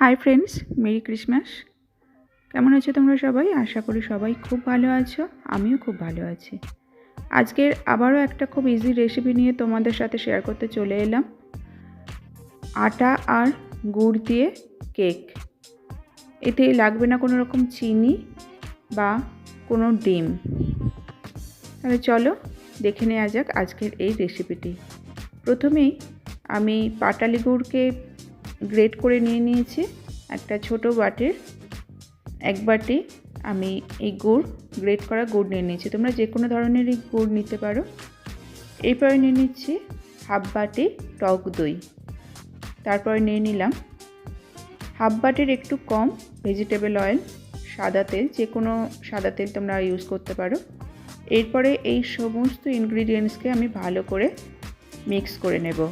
Hi friends merry Christmas কেমন আছো তোমরা সবাই? আশা করি সবাই খুব ভালো আছো, আমিও খুব ভালো আছি। আজকের আবারও একটা খুব ইজি রেসিপি নিয়ে তোমাদের সাথে শেয়ার করতে চলে এলাম। আটা আর গুড় দিয়ে কেক এতে লাগবে না কোনো রকম চিনি বা কোনো ডিম। তাহলে চলো দেখে নেওয়া যাক আজকের এই রেসিপিটি প্রথমেই আমি পাটালি গুড়কে গ্রেট করে নিয়ে নিয়েছি। একটা ছোট বাটির এক বাটি আমি এই গুড়, গ্রেট করা গুড় নিয়ে নিয়েছি। তোমরা যে কোনো ধরনেরই গুড় নিতে পারো। এরপরে নিয়ে নিচ্ছি হাফ বাটি টক দই। তারপরে নিয়ে নিলাম হাফ বাটির একটু কম ভেজিটেবল অয়েল, সাদা তেল, যে কোনো সাদা তেল তোমরা ইউজ করতে পারো। এরপরে এই সমস্ত ইনগ্রিডিয়েন্টসকে আমি ভালো করে মিক্স করে নেব।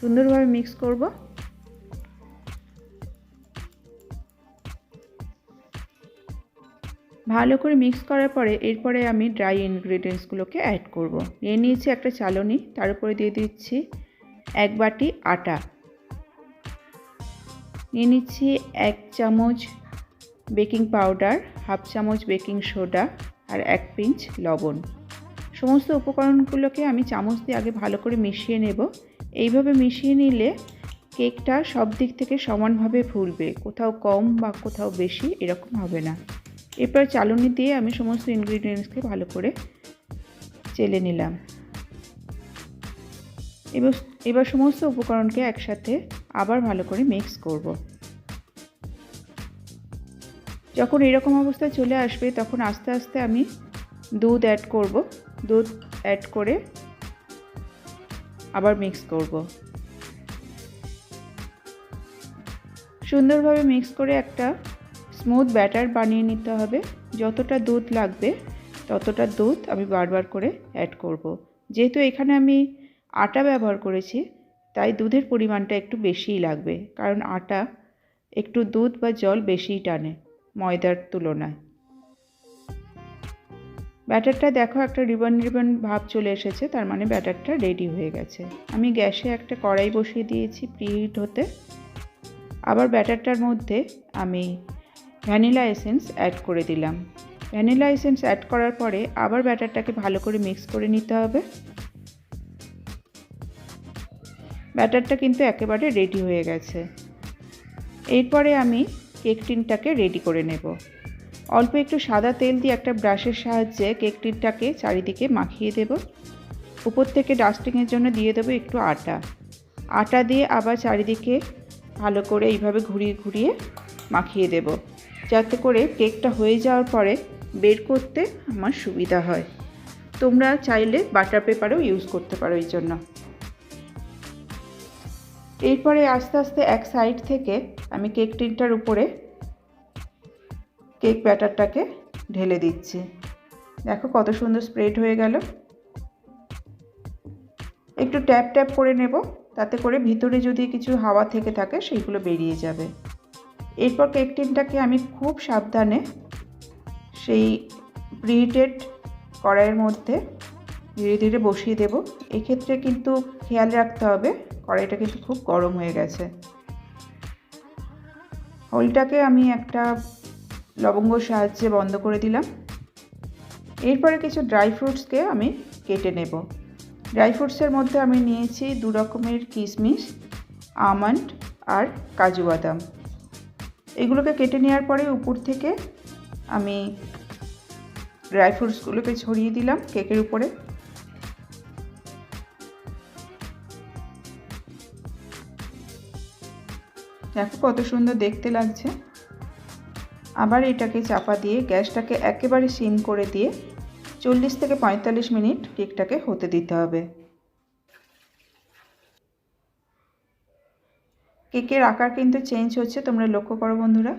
সুন্দরভাবে মিক্স করব। ভালো করে মিক্স করার পরে এরপরে আমি ড্রাই ইনগ্রিডিয়েন্টসগুলোকে অ্যাড করব। নিয়ে নিয়েছি একটা চালনি, তার উপরে দিয়ে দিচ্ছি এক বাটি আটা। নিয়ে নিচ্ছি এক চামচ বেকিং পাউডার হাফ চামচ বেকিং সোডা আর এক পিঞ্চ লবণ। সমস্ত উপকরণগুলোকে আমি চামচ দিয়ে আগে ভালো করে মিশিয়ে নেব। এইভাবে মিশিয়ে নিলে কেকটা সব দিক থেকে সমানভাবে ফুলবে, কোথাও কম বা কোথাও বেশি এরকম হবে না। এরপর চালনি দিয়ে আমি সমস্ত ইনগ্রিডিয়েন্টসকে ভালো করে চেলে নিলাম। এবার এবার সমস্ত উপকরণকে একসাথে আবার ভালো করে মিক্স করব। যখন এরকম অবস্থায় চলে আসবে, তখন আস্তে আস্তে আমি দুধ অ্যাড করব। দুধ অ্যাড করে আবার মিক্স করব। সুন্দরভাবে মিক্স করে একটা স্মুথ ব্যাটার বানিয়ে নিতে হবে। যতটা দুধ লাগবে, ততটা দুধ আমি বারবার করে অ্যাড করব। যেহেতু এখানে আমি আটা ব্যবহার করেছি, তাই দুধের পরিমাণটা একটু বেশিই লাগবে। কারণ আটা একটু দুধ বা জল বেশিই টানে ময়দার তুলনায়। ব্যাটারটা দেখো একটা রিবন রিবন ভাব চলে এসেছে, তার মানে ব্যাটারটা রেডি হয়ে গেছে। আমি গ্যাসে একটা কড়াই বসিয়ে দিয়েছি প্রিহিট হতে। আবার ব্যাটারটার মধ্যে আমি ভ্যানিলা এসেন্স অ্যাড করে দিলাম। ভ্যানিলা এসেন্স অ্যাড করার পরে আবার ব্যাটারটাকে ভালো করে মিক্স করে নিতে হবে। ব্যাটারটা কিন্তু একেবারে রেডি হয়ে গেছে। এরপরে আমি কেক টিনটাকে রেডি করে নেব। অল্প একটু সাদা তেল দিয়ে একটা ব্রাশের সাহায্যে কেক টিনটাকে চারিদিকে মাখিয়ে দেব। উপর থেকে ডাস্টিংয়ের জন্য দিয়ে দেবো একটু আটা। আটা দিয়ে আবার চারিদিকে ভালো করে এইভাবে ঘুরিয়ে ঘুরিয়ে মাখিয়ে দেব। যাতে করে কেকটা হয়ে যাওয়ার পরে বের করতে আমার সুবিধা হয়। তোমরা চাইলে বাটার পেপারও ইউজ করতে পারো এই জন্য। এরপরে আস্তে আস্তে এক সাইড থেকে আমি কেক টিনটার উপরে কেক ব্যাটারটাকে ঢেলে দিচ্ছি। দেখো কত সুন্দর স্প্রেড হয়ে গেল। একটু ট্যাপ ট্যাপ করে নেব, তাতে করে ভিতরে যদি কিছু হাওয়া থেকে থাকে, সেইগুলো বেরিয়ে যাবে। এরপর কেক টিনটাকে আমি খুব সাবধানে সেই প্রিহিটেড কড়াইয়ের মধ্যে ধীরে ধীরে বসিয়ে দেব। এক্ষেত্রে কিন্তু খেয়াল রাখতে হবে, কড়াইটা কিন্তু খুব গরম হয়ে গেছে। হোলটাকে আমি একটা লবঙ্গ সাহায্যে বন্ধ করে দিলাম। এরপরে কিছু ড্রাই ফ্রুটসকে আমি কেটে নেব। ড্রাই ফ্রুটসের মধ্যে আমি নিয়েছি দু রকমের কিশমিশ আমন্ড আর কাজু বাদাম। এগুলোকে কেটে নেওয়ার পরে উপর থেকে আমি ড্রাই ফ্রুটসগুলোকে ছড়িয়ে দিলাম কেকের উপরে। দেখো কত সুন্দর দেখতে লাগছে। আবার এটাকে চাপা দিয়ে গ্যাসটাকে একেবারে সিম করে দিয়ে চল্লিশ থেকে পঁয়তাল্লিশ মিনিট কেকটাকে হতে দিতে হবে। কেকের আকার কিন্তু চেঞ্জ হচ্ছে তোমরা লক্ষ্য করো বন্ধুরা।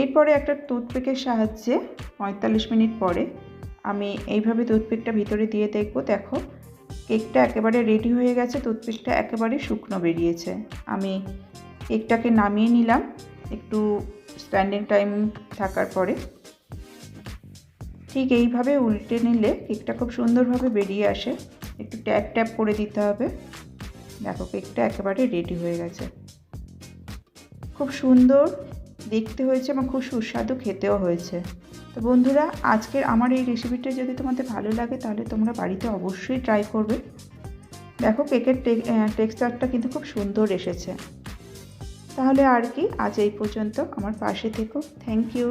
এরপরে একটা টুথপিকের সাহায্যে পঁয়তাল্লিশ মিনিট পরে আমি এইভাবে টুথপিকটা ভিতরে দিয়ে দেখব। দেখো কেকটা একেবারে রেডি হয়ে গেছে টুথপিকটা একেবারে শুকনো বেরিয়েছে। আমি কেকটাকে নামিয়ে নিলাম একটু স্ট্যান্ডিং টাইম থাকার পরে। ঠিক এইভাবে উল্টে নিলে কেকটা খুব সুন্দরভাবে বেরিয়ে আসে। একটু ট্যাপ ট্যাপ করে দিতে হবে। দেখো কেকটা একেবারে রেডি হয়ে গেছে। খুব সুন্দর, দেখতে হয়েছে এবং খুব সুস্বাদু খেতেও হয়েছে। তো বন্ধুরা, আজকের আমার এই রেসিপিটা যদি তোমাদের ভালো লাগে, তাহলে তোমরা বাড়িতে অবশ্যই ট্রাই করবে। দেখো কেকের টেক্সচারটা কিন্তু খুব সুন্দর এসেছে। তাহলে আর কি, আজ এই পর্যন্ত। আমার পাশে থেকো। Thank you